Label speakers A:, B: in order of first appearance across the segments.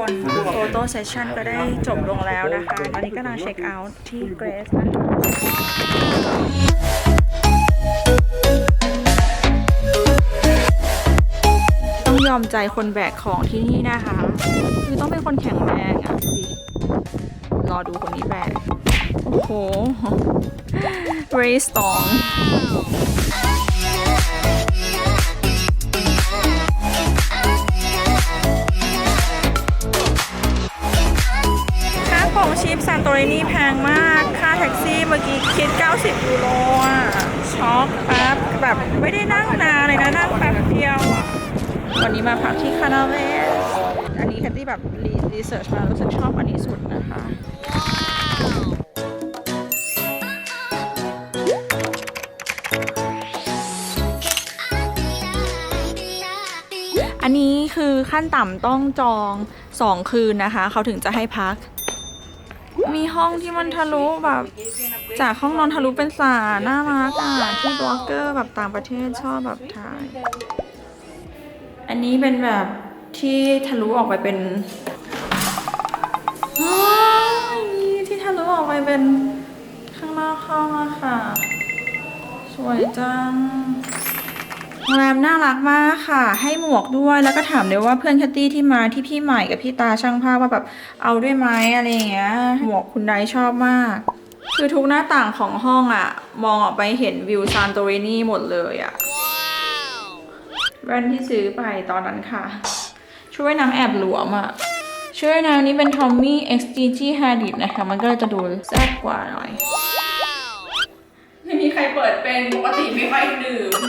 A: คนโฟโต้เซสชันก็ได้จบลงแล้วนะคะ ตอนนี้กำลังเช็คเอาท์ที่เกรสนะคะต้องยอมใจคนแบกของที่นี่นะคะ คือต้องเป็นคนแข็งแรงอะดูดิรอดูคนนี้แบก โอ้โห very strong ตรินีแพงมาก ค่าแท็กซี่เมื่อกี้คิด 90 ยูโรอะ ช็อกแป๊บแบบไม่ได้นั่งนานเลยนะ นั่งแป๊บเดียวอะ วันนี้มาพักที่คานาเวส อันนี้แคทตี้แบบรีรีเสิร์ชมารู้สึกชอบอันนี้สุดนะคะอันนี้คือขั้นต่ำต้องจองสองคืนนะคะ เขาถึงจะให้พัก มีห้องที่มันทะลุแบบ จากห้องนอนทะลุเป็นสาหน่ารักอะที่บล็อกเกอร์แบบต่างประเทศชอบแบบถ่าย อันนี้เป็นแบบที่ทะลุออกไปเป็นนี้ที่ทะลุออกไปเป็นข้างนอกห้องอะค่ะ สวยจัง โรงแรมน่ารักมากค่ะ ให้หมวกด้วยแล้วก็ถามเลยว่าเพื่อนแคตตี้ที่มาที่พี่ใหม่กับพี่ตาช่างภาพว่าแบบเอาด้วยไหมอะไรอย่างเงี้ยหมวกคุณไดชอบมาก คือทุกหน้าต่างของห้องอะมองออกไปเห็นวิวซานโตรินีหมดเลยอะแว่นที่ซื้อไปตอนนั้นค่ะ ช่วยน้ำแอบหลวมอะช่วยน้ำนี้เป็น Tommy XGG Hadid นะคะ มันก็เลยจะดูแซ่บกว่าหน่อยไม่มีใครเปิดเป็นปกติไม่ค่อยดื่ม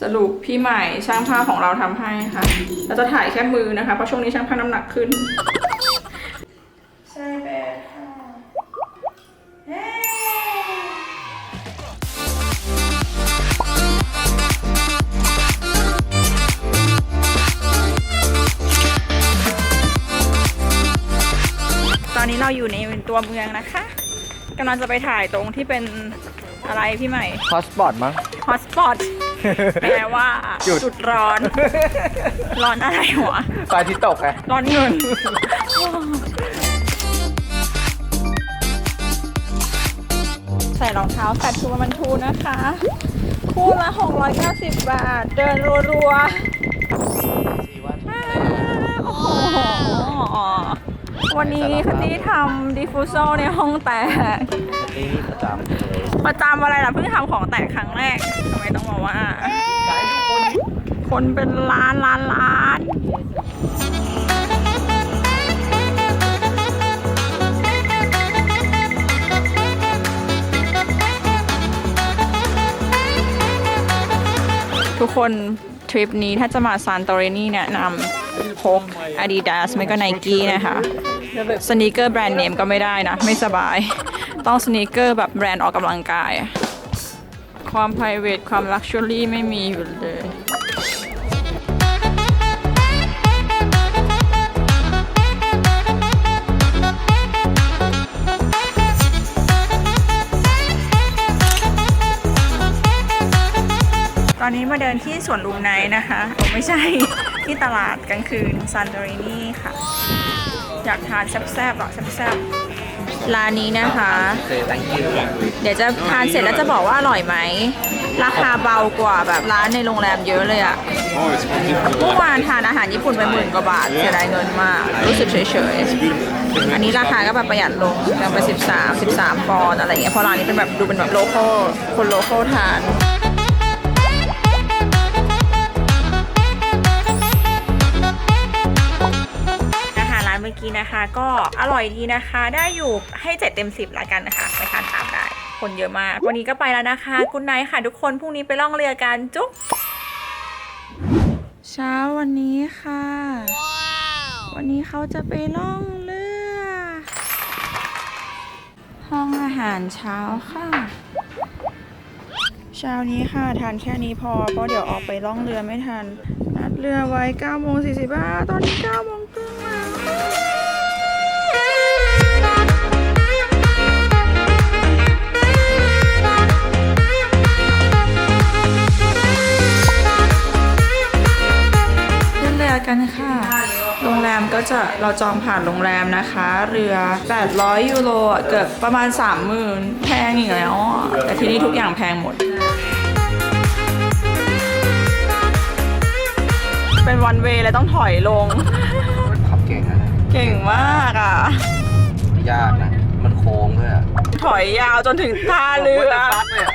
A: สรุปพี่ใหม่ช่างภาพของเราทำให้ค่ะ เราจะถ่ายแค่มือนะคะ เพราะช่วงนี้ช่างภาพน้ำหนักขึ้น ใช่แบดค่ะเย้ตอนนี้เราอยู่ในตัวเมืองนะคะกำลังจะไปถ่ายตรงที่เป็นอะไรพี่ใหม่
B: ฮอสปอตมั้ง
A: ฮอตสปอต แปลว่า
B: จุด
A: จุด ร้อน ร้อนอะไรหัวะ
B: ไฟที่ตกไง
A: ร้อนเงิน ใส่รองเท้าแฟตทูมันทูนะคะ คู่ละ 690 บาท เดินรัวๆอ่าโอ้โหวันนี้คันที่ทำดิฟฟูโซในห้องแตก
B: นี่ประจำเลย
A: ประจำอะไรล่ะเพิ่งทำของแตกครั้งแรกทำไมต้องบอกว่า คนเป็นล้านล้านล้านทุกคนทริปนี้ถ้าจะมาซานโตรินีแนะนำพก Adidas ไม่ก็ Nike นะคะ สนีกเกอร์แบรนด์เนมก็ไม่ได้นะ ไม่สบาย ต้องสนีกเกอร์แบบแบรนด์ออกกำลังกาย ความ private ความ luxury ไม่มีอยู่เลยตอนนี้มาเดินที่สวนลุมไนท์นะคะโอ้ไม่ใช่ ที่ตลาดกลางคืนซานโตรินีค่ะ อยากทานแซ่บๆหรอแซ่บๆ ร้านนี้นะคะ
B: เซตังคิว
A: เดี๋ยวจะทานเสร็จแล้วจะบอกว่าอร่อยไหม ราคาเบากว่าแบบร้านในโรงแรมเยอะเลยอะเมื่อวานทานอาหารญี่ปุ่นไปหมื่นกว่าบาทเสียดายเงินมาก รู้สึกเฉยๆ อันนี้ราคาก็แบบประหยัดลงยังไป 13 13ปอนด์อะไรอย่างเงี้ยเพราะร้านนี้เป็นแบบดูเป็นแบบโลคอลคนโลคอลทาน นเมื่อกี้นะคะ ก็อร่อยดีนะคะ ได้อยู่ให้เจ็ดเต็มสิบละกันนะคะไปทานตามได้ คนเยอะมาก วันนี้ก็ไปแล้วนะคะกุณไนท์ค่ะทุกคนพรุ่งนี้ไปล่องเรือกันจุ๊บเช้าวันนี้ค่ะ วันนี้เขาจะไปล่องเรือ ห้องอาหารเช้าค่ะ เช้านี้ค่ะทานแค่นี้พอเพราะเดี๋ยวออกไปล่องเรือไม่ทันนัดเรือไว้9โมง45ตอนนี้9 เราจองผ่านโรงแรมนะคะ เรือ 800 ยูโรอะเกือบประมาณ 30,000 แพงอีกแล้วอะแต่ที่นี่ทุกอย่างแพงหมด เป็นวันเวย์เลยต้องถอยลง
B: ขับเก่งนะ
A: เก่งมากอะ
B: ยากนะ มันโค้งด้วยอะ
A: ถอยยาวจนถึงท่าเรือ
B: ปั๊บเลยอะ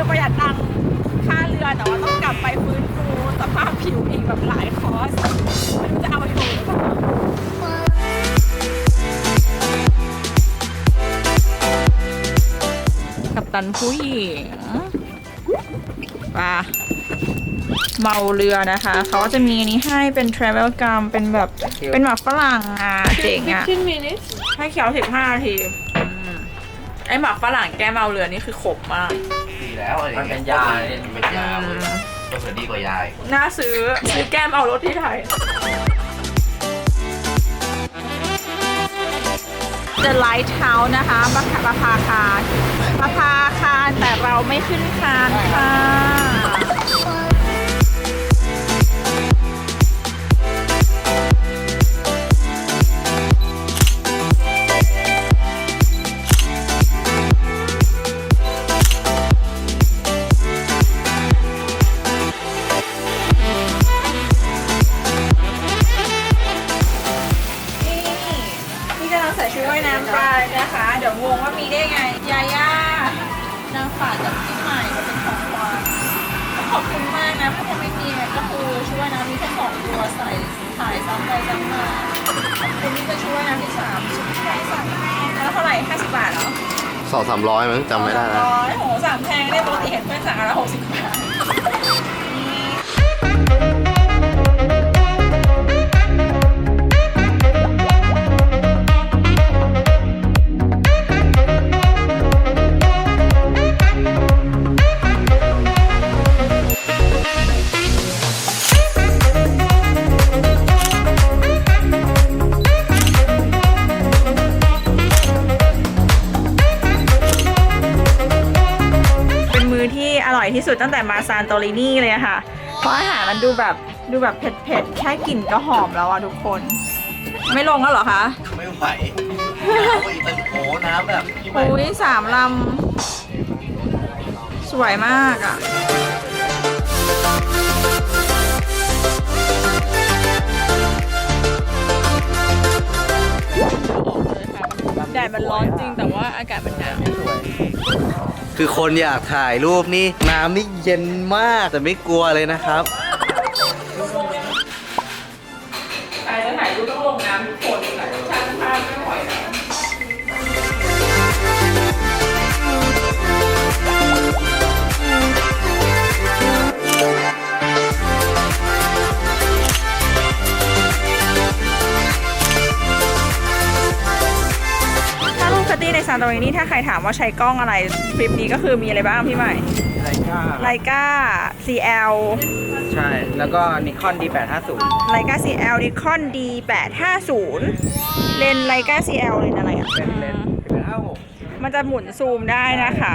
A: คือประหยัดตังค่าเรือแต่ว่าต้องกลับไปฟื้นฟูสภาพผิวอีกแบบหลายคอร์สไม่รู้จะเอาอยู่หรือเปล่ากับตันผู้หญิงไปะเมาเรือนะคะ เขาก็จะมีอันนี้ให้เป็น travel gum เป็นแบบ เป็นหมักฝรั่งอะ เจ๋งอะ
C: 15 minutes.
A: ให้เคี้ยวสิบห้านาทีอืมไอหมักฝรั่งแก้เมาเรือนี่คือขมมาก
B: ดี แล้วอะไร
D: มันเป็นยาเนี่ย
B: มันเป็นยาเลยก็เผื่อดีกว่ายาอีก
A: น่าซื้อซื้อแก้มเอารถที่ไทย The Lighthouse นะคะมามาพาคารมาพาคารแต่เราไม่ขึ้นคานค่ะ แล้วเท่าไหร่ห้าสิบบาทเหรอ
D: สองสามร้อยมั้งจำไม่ได้แล้ว
A: ร้อยโหสั่งแพงได้ปกติเห็นเพื่อนสั่งอันละหกสิบ สุดตั้งแต่มาซานโตรินีเลยอะค่ะ เพราะอาหารมันดูแบบดูแบบเผ็ดๆ แค่กลิ่นก็หอมแล้วอะทุกคน ไม่ลงแล้วเหรอคะ
B: ไม่ไหวโอ้ยเป็นโอ้น้ำแบบที่ไม่
A: อุ้ยสามลำ สวยมากอะ
D: คือคนอยากถ่ายรูปนี่น้ำนี่เย็นมากแต่ไม่กลัวเลยนะครับ
A: รินีถ้าใครถามว่าใช้กล้องอะไรคลิปนี้ก็คือมีอะไรบ้างพี่ใหม่
B: ไรก้า
A: ไลกา CL
B: ใช่ แล้วก็นิคอน D850
A: ไลกา CL Nikon D850 เลนไลกา CL เลนอะไรอะ
B: เป็นเลนส์เป็นห้าหก
A: มันจะหมุนซูมได้นะคะ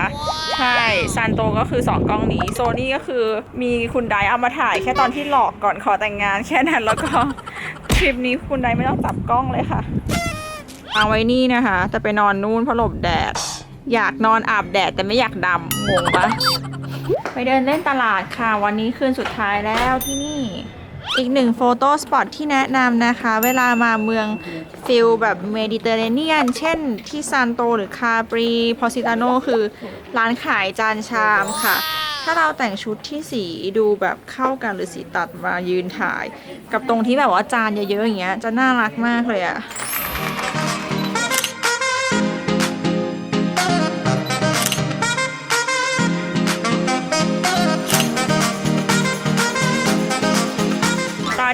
A: ใช่ซันโตก็คือ 2 กล้องนี้ โซนี่ก็คือมีคุณไดเอามาถ่ายแค่ตอนที่หลอกก่อนขอแต่งงานแค่นั้นแล้วก็ คลิปนี้คุณไดไม่ต้องจับกล้องเลยค่ะ วางไว้นี่นะคะแต่ไปนอนนู่นเพราะหลบแดด อยากนอนอาบแดดแต่ไม่อยากดำงงปะไปเดินเล่นตลาดค่ะ วันนี้คืนสุดท้ายแล้วที่นี่ อีกหนึ่งโฟโต้สปอตที่แนะนำนะคะ เวลามาเมืองฟิลแบบเมดิเตอร์เรเนียน เช่นที่ซานโตหรือคาปรีพอซิตาโนคือร้านขายจานชามค่ะถ้าเราแต่งชุดที่สีดูแบบเข้ากันหรือสีตัดมายืนถ่าย กับตรงที่แบบว่าจานเยอะๆอย่างเงี้ยจะน่ารักมากเลยอะ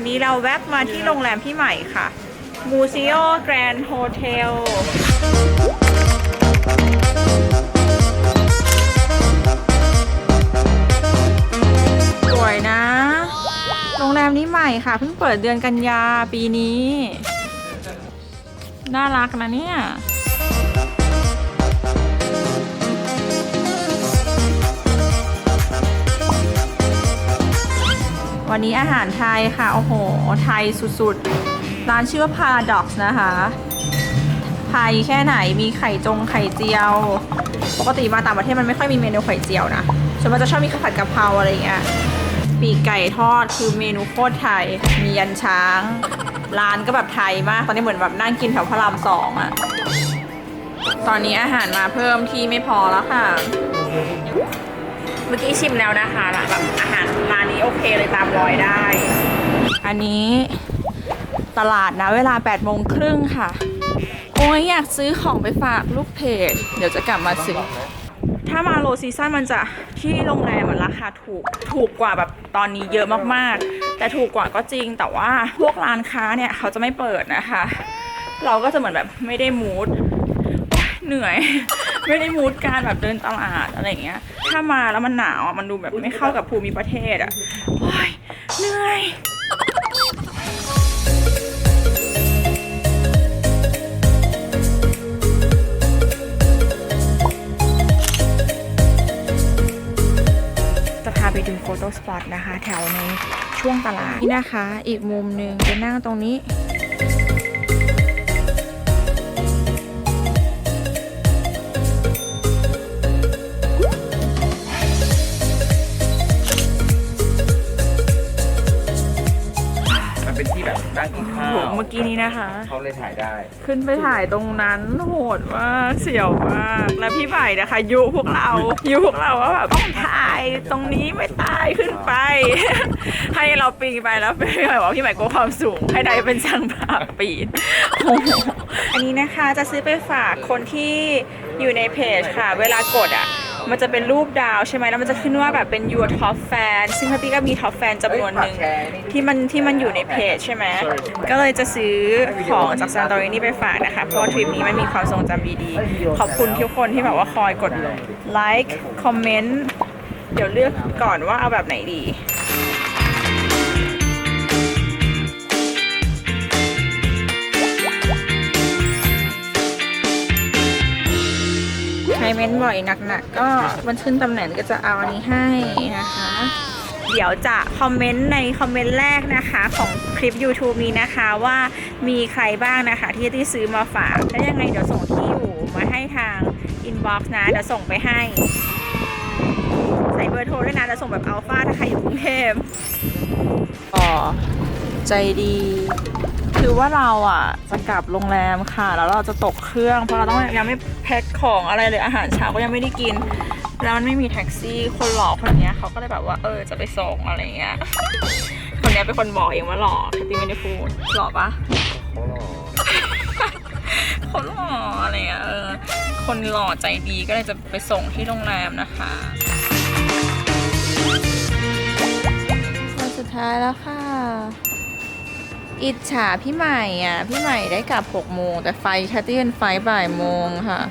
A: นี้เราแวบมาที่โรงแรมพี่ใหม่ค่ะมูซิโอแกรนด์โฮเทลสวยนะ โรงแรมนี้ใหม่ค่ะ เพิ่งเปิดเดือนกันยาปีนี้ น่ารักนะเนี่ย วันนี้อาหารไทยค่ะ โอ้โห ไทยสุดๆ ร้านชื่อว่า Paradox นะคะ ไทยแค่ไหน มีไข่จงไข่เจียว ปกติมาต่างประเทศมันไม่ค่อยมีเมนูไข่เจียวนะส่วนมันจะชอบมีข้าวผัดกะเพราอะไรอย่างเงี้ย ปีกไก่ทอดคือเมนูโคตรไทย มียันช้าง ร้านก็แบบไทยมาก ตอนนี้เหมือนแบบนั่งกินแถวพระรามสองอะตอนนี้อาหารมาเพิ่มที่ไม่พอแล้วค่ะ เมื่อกี้ชิมแล้วนะคะแบบอาหาร ร้านนี้โอเคเลยตามรอยได้ อันนี้ตลาดนะเวลา8โมงครึ่งค่ะ โอ้ยอยากซื้อของไปฝากลูกเพจ เดี๋ยวจะกลับมาซื้อ ถ้ามาโลซีซั่นมันจะที่โรงแรมมันราคาถูก ถูกกว่าแบบตอนนี้เยอะมากๆ แต่ถูกกว่าก็จริง แต่ว่าพวกร้านค้าเนี่ยเขาจะไม่เปิดนะคะ เราก็จะเหมือนแบบไม่ได้มูดโอ๊ยเหนื่อย ไม่ได้มูดการแบบเดินตลาดอะไรอย่างเงี้ย ถ้ามาแล้วมันหนาวอะมันดูแบบไม่เข้ากับภูมิประเทศอะโอ๊ยเหนื่อยจะพาไปดูโฟโต้สปอตนะคะ แถวในช่วงตลาดนี่นะคะ อีกมุมหนึ่งไปนั่งตรงนี้
D: นี้นะ
A: คะ
D: เขาเลยถ่ายได้
A: ขึ้นไปถ่ายตรงนั้นโหดมากเสียวมากแล้วพี่ไผ่นะคะยุพวกเรายุพวกเราว่าแบบต้องถ่ายตรงนี้ไม่ตายขึ้นไป ให้เราปีนไปแล้วพี่ไผ่บอกว่าพี่ไผ่กลัวความสูงให้ได้เป็นช่างภาพปีนโอ้โหอันนี้นะคะจะซื้อไปฝากคนที่อยู่ในเพจค่ะ เวลากดอะ มันจะเป็นรูปดาวใช่ไหมแล้วมันจะขึ้นว่าแบบเป็น your top fan ซึ่งพัตตี้ก็มี top fan จำนวนหนึ่งที่มันที่มันอยู่ในเพจใช่ไหมก็เลยจะซื้อของจากซานตอรินี่ไปฝากนะคะ เพราะว่าทริปนี้มันมีความทรงจำดีๆ ขอบคุณทุกคนที่แบบว่าคอยกดไลค์คอมเมนต์เดี๋ยวเลือกก่อนว่าเอาแบบไหนดี เม้นบ่อยหนักๆก็วันขึ้นตำแหน่งก็จะเอาอันนี้ให้นะคะ เดี๋ยวจะคอมเมนต์ในคอมเมนต์แรกนะคะของคลิป YouTube นี้นะคะว่ามีใครบ้างนะคะ ที่ที่ซื้อมาฝากแล้วยังไงเดี๋ยวส่งที่อยู่มาให้ทางอินบ็อกซ์นะเดี๋ยวส่งไปให้ ใส่เบอร์โทรด้วยนะเดี๋ยวส่งแบบอัลฟาถ้าใครอยู่กรุงเทพอ๋อใจดี คือว่าเราอะจะกลับโรงแรมค่ะ แล้วเราจะตกเครื่องเพราะเราต้องยังไม่แพ็คของอะไรเลยอาหารเช้าก็ยังไม่ได้กิน แล้วมันไม่มีแท็กซี่คนหล่อคนเนี้ยเขาก็เลยแบบว่าเออจะไปส่งอะไรเงี้ยคนเนี้ยเป็นคนบอกเองว่าหล่อแคทตี้ไม่ได้พูดหล่อปะเขาหล่ออะไรเงี้ยเออคนหล่อใจดีก็เลยจะไปส่งที่โรงแรมนะคะวันสุดท้ายแล้วค่ะ อิจฉาพี่ใหม่อะ พี่ใหม่ได้กลับ6โมงแต่ไฟแคทตี้เป็นไฟบ่ายโมงค่ะ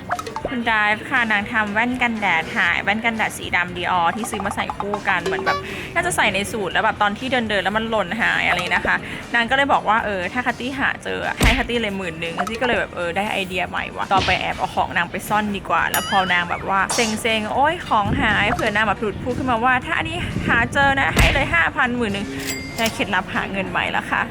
A: คุณดายค่ะนางทำแว่นกันแดดหายแว่นกันแดดสีดำดีออที่ซื้อมาใส่คู่กันเหมือนแบบน่าจะใส่ในสูตรแล้วแบบตอนที่เดินเดินแล้วมันหล่นหายอะไรนะคะ นางก็เลยบอกว่าเออถ้าคัตตี้หาเจอให้คัตตี้เลยหมื่นหนึ่งคัตตี้ก็เลยแบบเออได้ไอเดียใหม่ว่ะต่อไปแอบเอาของนางไปซ่อนดีกว่า แล้วพอนางแบบว่าเซ็งเซ็งโอ้ยของหายเผื่อนางแบบพูดพูดขึ้นมาว่า ถ้าอันนี้หาเจอนะให้เลยห้าพันหมื่นหนึ่ง ได้เคล็ดลับหาเงินใหม่แล้วค่ะ